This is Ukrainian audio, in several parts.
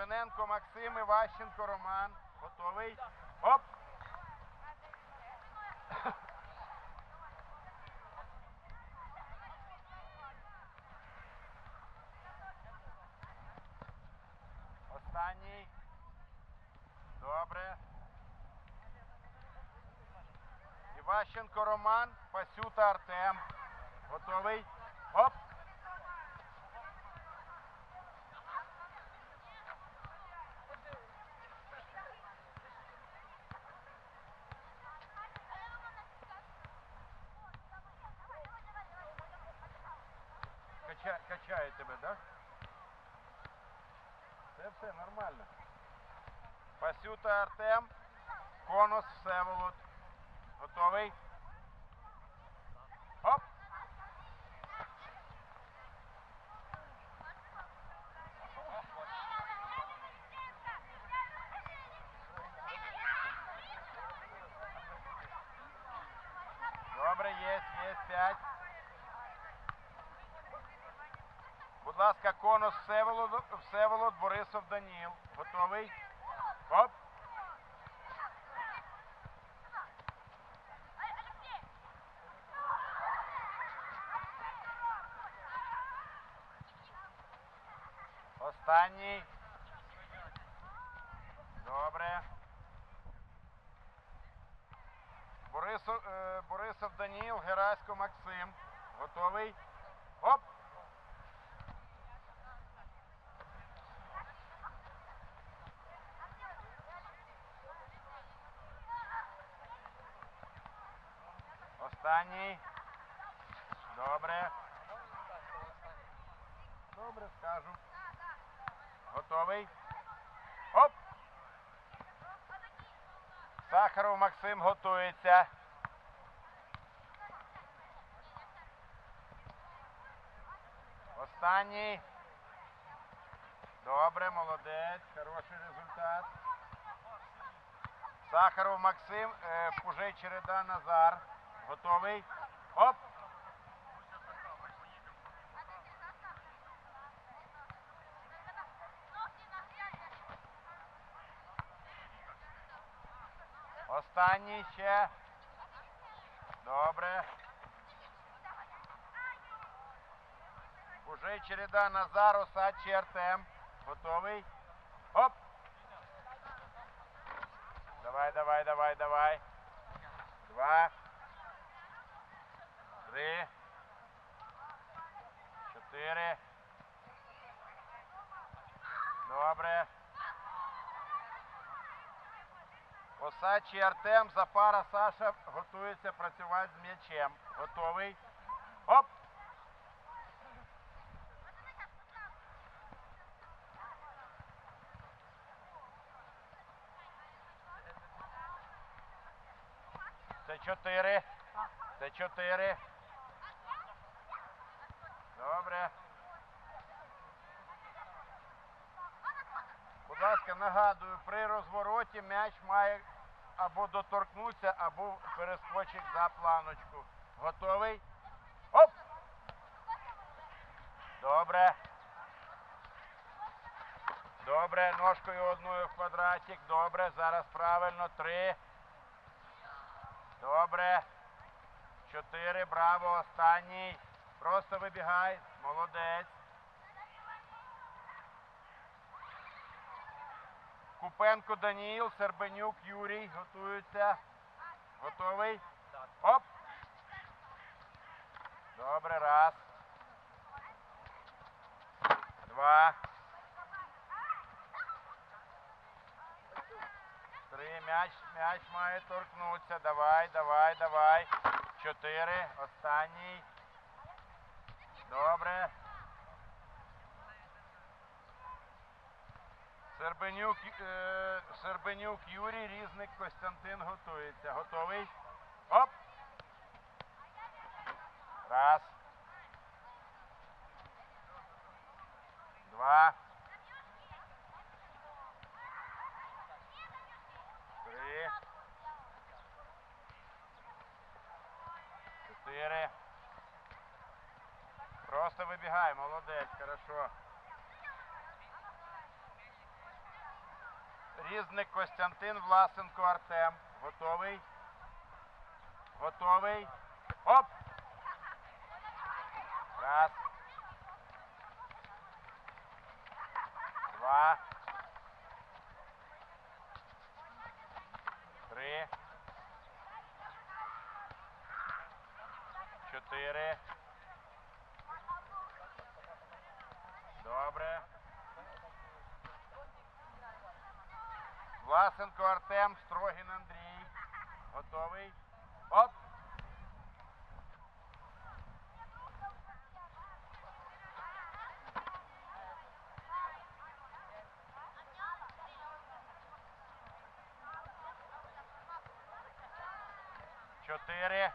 Литвиненко Максим, Іващенко Роман. Готовий. Оп! Останній. Добре. Іващенко Роман, Пасюта Артем. Готовий. Оп! Кача, качає тебе, так? Да? Це все нормально. Пасюта Артем, Конус Всеволод. Готовий? Оп! Добре, є, є, п'ять. Будь ласка, конус Всеволод, Всеволод Борисов Даніл. Готовий? Оп! Останній. Добре. Борисов, е, Борисов Даніл, Герасько Максим. Готовий? Оп! Останній. Добре. Добре, скажу. Готовий? Оп! Сахаров Максим готується. Останній. Добре, молодець, хороший результат. Сахаров Максим, Пужей Череда Назар. Готовий? Оп! Останній ще. Добре. Пужей Череда Назар, Осадчий Артем. Готовий? Оп! Давай, давай, давай, давай. Два. Три. Чотири. Добре. Осадчий Артем, Запара Саша готується працювати з м'ячем. Готовий? Оп! Це чотири. Це чотири. Добре. Будь ласка, нагадую, при розвороті м'яч має або доторкнутися, або перескочить за планочку. Готовий? Оп! Добре. Добре, ножкою одною в квадратик. Добре, зараз правильно. Три. Добре. Чотири. Браво. Останній. Просто вибігай. Молодець. Купенко Даніл, Сербенюк Юрій готуються. Готовий? Оп! Добре, раз. Два. Три. М'яч, м'яч має торкнутися. Давай, давай, давай. Чотири. Останній. Добре. Сербенюк, е, Сербенюк Юрій, Різник Костянтин готується. Готовий? Оп! Раз. Два. Три. Чотири. Просто вибігай, молодець, хорошо. Різник Костянтин, Власенко Артем. Готовий? Готовий? Оп! Раз. Два. Три. Чотири. Добре. Власенко Артем, Строгін Андрій. Готовий? Оп! Чотири.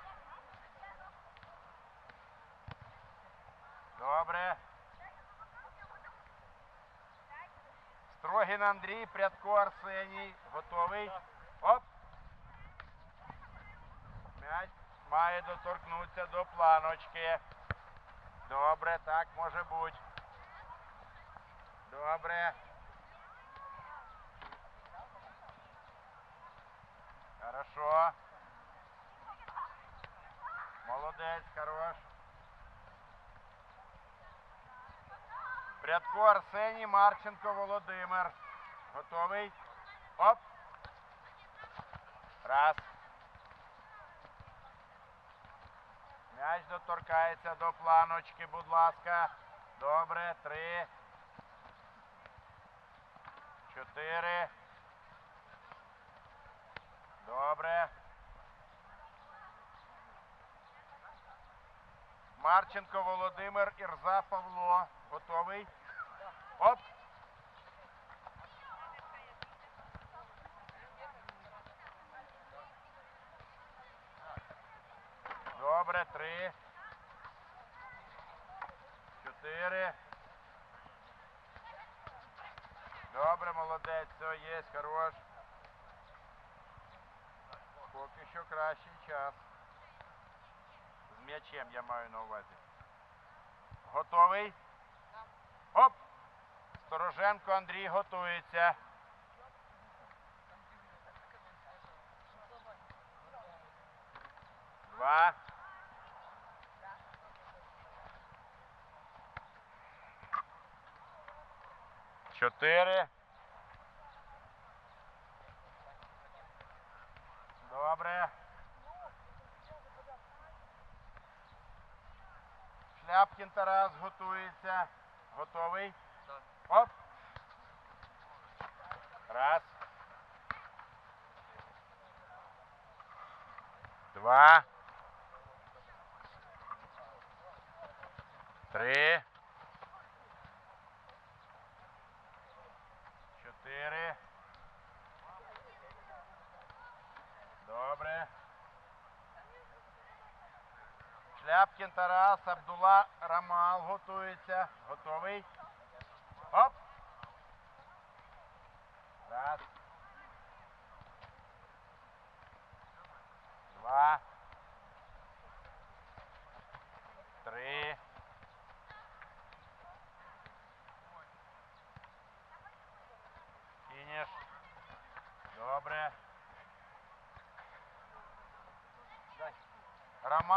Добре. Строгін Андрій, Прядко Арсеній. Готовий? Оп! М'яч має доторкнутися до планочки. Добре, так може бути. Добре. Хорошо. Молодець, хорош. Прядко Арсеній, Марченко Володимир. Готовий? Оп. Раз. М'яч доторкається до планочки, будь ласка. Добре. Три. Чотири. Добре. Марченко Володимир, Ірза Павло. Готовий? Оп. Добре, три. Чотири. Добре, молодець, все, є, хорош. Поки що кращий час. М'ячем я маю на увазі. Готовий? Оп! Стороженко Андрій готується. Два. Чотири. Добре. Шляпкін Тарас готується. Готовий? Оп. Раз. Два. Три. Чотири. Добре. Шляпкін Тарас, Абдула Рамал готується. Готовий? Оп. Раз. Два. Три. Фініш. Добре. Рамал.